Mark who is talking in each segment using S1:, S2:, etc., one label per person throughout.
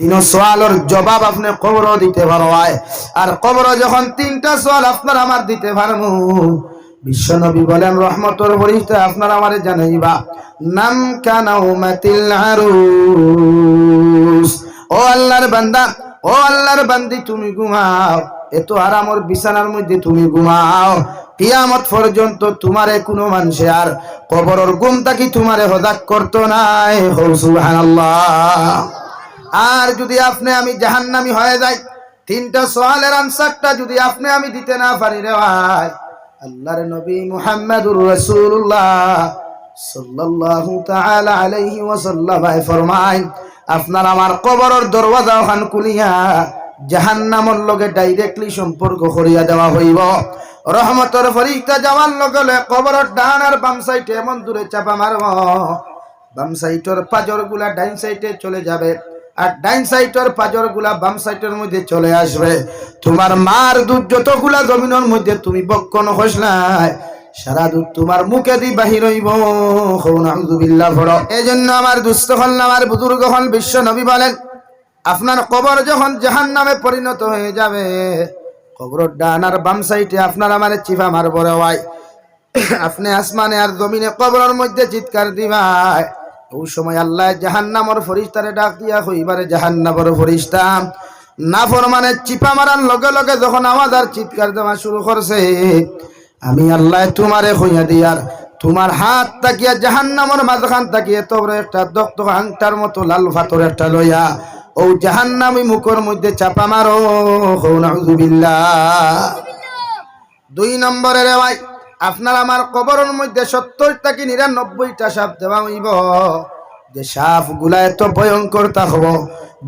S1: তিন সোয়ালের জবাব আপনি কবর দিতে পারো। আর কবর যখন তিনটা সোয়াল আপনার আমার দিতে পারব। বিশ্বনবী বলেন, রহমতর ফরিস্তা আপনার আমারে জানাইবা, নাম কানাও মাতিল ও আল্লাহর বান্দা, ও আল্লাহর বান্দি, তুমি ঘুমাও। এত আরামর বিছানার মধ্যে তুমি ঘুমাও। কিয়ামত পর্যন্ত তোমারে কোনো মানুষে আর কবরের গুম কি তোমারে হদাক করতো নাই? হৌ, সুবহানাল্লাহ। আর যদি আপনি আমি জাহান্নামি হয়ে যাই, তিনটা সোয়ালের আনসারটা যদি আপনি আমি দিতে না পারি রে ভাই, আল্লাহর নবী মুহাম্মদুর রাসূলুল্লাহ সাল্লাল্লাহু তাআলা আলাইহি ওয়াসাল্লাম ফরমায় আপনার আমার কবরের দরওয়াজা ওখান খুলিয়া জাহান্নামর লগে ডাইরেক্টলি সম্পর্ক করিয়া দেওয়া হইব। রহমতর ফরিস্তা যাওয়ার লগে কবরের ডান আর বাম সাইডে এমন দূরে চাপা মারব, বাম সাইডের পাজরগুলা ডাইন সাইডে চলে যাবে। আর ডাইন সাইডের পাজরগুলা বাম সাইডের মধ্যে চলে আসবে। তোমার মার দুধ যতগুলা জমিনের মধ্যে তুমি বক্ষণ হসলাই সারা দুধ তোমার মুখে দি বাহির হইব। এই জন্য আমার দুস্থ হল আমার বুজুর্গ হল বিশ্ব নবী বলেন, আপনার কবর যখন জাহান নামে পরিণত হয়ে যাবে, কবরের ডান আর বাম সাইডে আপনার আমার চিফা মারব রে ভাই আপনি আসমানে আর জমিনে কবরের মধ্যে চিৎকার দিবাই ওই সময় আল্লাহ জাহান্নামর ফরিস্তারে ডাক দিয়া হইবারে জাহান্নামর ফরিস্তা না ফরমানে চিপা মারার লগে লগে যখন আওয়াজ আর চিৎকার দেওয়া শুরু করছে, আমি আল্লাহ তোমারে হইয়া দিয়ার তোমার হাত তাকিয়া জাহান্নামর মাঝখান তাকিয়ে তোর একটা দক্ত আংটার মতো লাল ফাতর একটা লইয়া, ও জাহান্নামি মুখর মধ্যে চাপা মারো হৌ নাউজুবিল্লাহ। দুই নম্বরে রে ভাই আপনার আমার কবরের মধ্যে সত্তর থেকে নিরানব্বইটা সাপ দেওয়া হইব? যে সাপগুলা এত ভয়ঙ্কর, তা হব।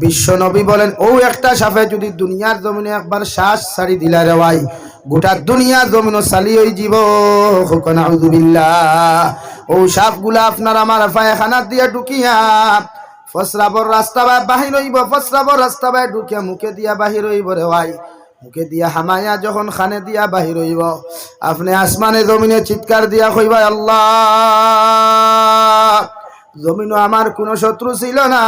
S1: বিশ্ব নবী বলেন, ও একটা সাপে যদি দুনিয়ার জমিনে একবার শ্বাস ছাড়ি দিলা রে ভাই, গোটা দুনিয়ার জমিন চালি হয়ে যাব। হুকনাউজুবিল্লাহ ও সাপগুলা আপনার আমার পায়খানা দিয়ে ঢুকিয়া, ফসরাবর রাস্তা বাহির হইব, ফসরাবর রাস্তা বাই ঢুকিয়া মুখে দিয়া বাহির হইব রে ভাই। মুখে দিয়া হামায়া যখন খানে দিয়া বাহির হইব, আপনি আসমানে জমিনে চিৎকার দিয়া কইবা, আল্লাহ, জমিনও আমার কোনো শত্রু ছিল না,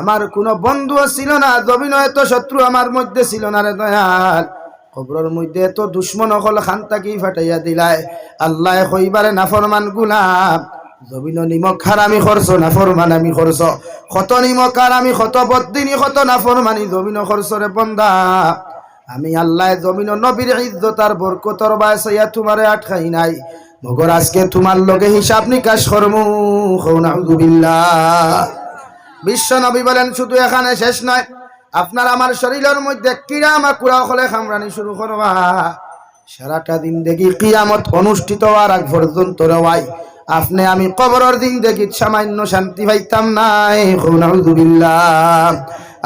S1: আমার কোনো বন্ধুও ছিল না, জমিনও এত শত্রু আমার মধ্যে ছিল না রে দয়াল। খবরের মধ্যে এত দুশ্মন অকল খান তাকি ফাটাইয়া দিলাই আল্লাহ কইবারে নাফরমান গুলাম জমিন নিমক হারামি খরচ নাফরমান আমি খরচ। কত নিমক হারামি কত বদিনী কত নাফরমানি জমিন খরচরে বন্দা। আমি আল্লাহ জমিন নবীর ইজ্জত আর বরকতর বাসাইয়া তোমারে আটকাই নাই। মগর আজকে তোমার লগে হিসাব নিকাশ করমু। নাউজুবিল্লাহ বিশ্ব নবী বলেন, শুধু এখানে শেষ নয়, আপনার আমার শরীরের মধ্যে কিরা মাকুড়া হলে খামরানি শুরু করবা। সারাটা দিন দেখি কিয়ামত অনুষ্ঠিত হওয়ার আগ পর্যন্ত রওয়াই। আপনি আমি কবরের দিন দেখি সামান্য শান্তি পাইতাম নাই। নাউজুবিল্লাহ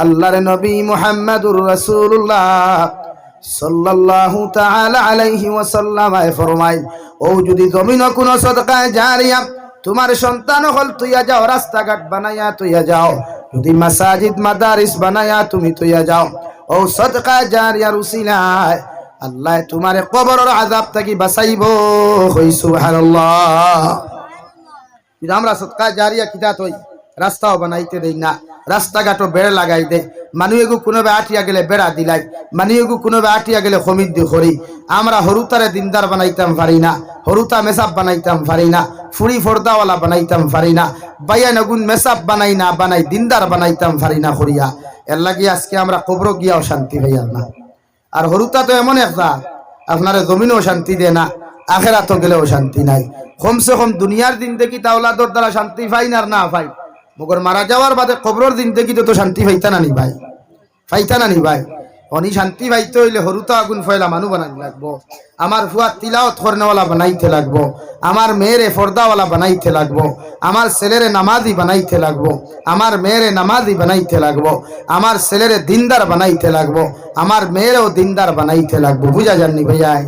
S1: আল্লাহর নবী মুহাম্মদুর রাসূলুল্লাহ সাল্লাল্লাহু তাআলা আলাইহি ওয়াসাল্লাম ফরমাই ও যদি জমিন কোন সদকায় জারিয়া তোমার সন্তান হল, তুইয়া যাও, রাস্তাঘাট বানাইয়া তুইয়া যাও। যদি মাসাজিদ, মাদারিস বানাইয়া তুমি তুইয়া যাও। ও সদকায় জারিয়ার উসিলায়, আল্লাহ তোমারে কবরের আযাব থেকে বাঁচাইব। হই সুবহানাল্লাহ। কিন্তু আমরা সৎকার জারিয়া কিতা তৈ রাস্তাও বানাইতে দেই না। রাস্তাঘাটও বেড়া লাগাই দে। মানুষেগু কোনোবে আটিয়া গেলে বেড়া দিলাই। মানুষেগু কোনোবে আটিয়া গেলে সমিত দি করি আমরা হরুতারে দিনদার বানাইতাম পারি না। হরুতা মেসাব বানাইতাম পারি না। ফুড়ি ফর্দাওয়ালা বানাইতাম পারি না। বাইয়া নগুন মেসাব বানাই না বানাই দিনদার বানাইতাম পারি না করিয়া এর লাগি আজকে আমরা কবর গিয়াও শান্তি পাইয়ার না। আর হরুতা তো এমন একটা, আপনারা জমিনও শান্তি দেয় না আখেরা তো গেলেও শান্তি নাই। কমসে কম দুনিয়ার দিন দেখি তাওলাদর দ্বারা শান্তি পাই না না পাই? মগর মারা যাওয়ার বাদে কবরের দেখি তো শান্তি পাইতা না নি ভাই। পাইতা না নি ভাই। অনি শান্তি পাইতে হইলে হরুতা আগুন ফয়লা মানু বানাই লাগবো। আমার ফুয়া তিলাওত করনেওয়ালা বানাইতে লাগবো। আমার মেয়েরে ফর্দাওয়ালা বানাইতে লাগবো। আমার ছেলেরে নামাজি বানাইতে লাগবো। আমার মেয়েরে নামাজি বানাইতে লাগবো। আমার ছেলেরে দিনদার বানাইতে লাগবো। আমার মেয়েরেও দিনদার বানাইতে লাগবো। বুঝা যাননি ভাইয়াই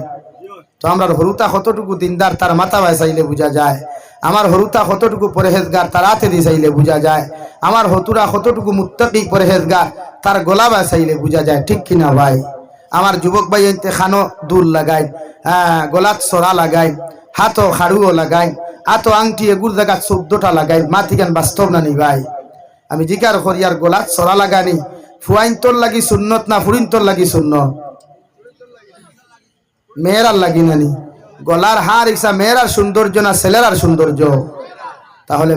S1: তো আমরা হরুতা কতটুকু দিনদার, তার মাথা চাইলে বোঝা যায়। আমার হরুতা কতটুকু পরেহেজগার, তার হাতে দিয়ে বোঝা যায়। আমার হতুরা কতটুকু মুত্তাকি পরেহেজগার, তার গোলা চাইলে বোঝা যায়। ঠিক কিনা ভাই? আমার যুবক ভাই এনতে খানো দুল লাগাই হ্যাঁ গোলাত সরা লাগাই হাতও খাড়ুও লাগাই হাতও আংটি এগুর জায়গা চোদ্দটা লাগাই মাথিকান বাস্তব না নি ভাই? আমি জিকার করি আর গোলাত সরা লাগানি ফুয়াইন তোর লাগি সুন্নত না ফুরিন তোর লাগি সুন্নত মেয়েরার লাগি নানি গলার হার ইসা মেয়েরার সৌন্দর্য না ছেলেরার সৌন্দর্য? তাহলে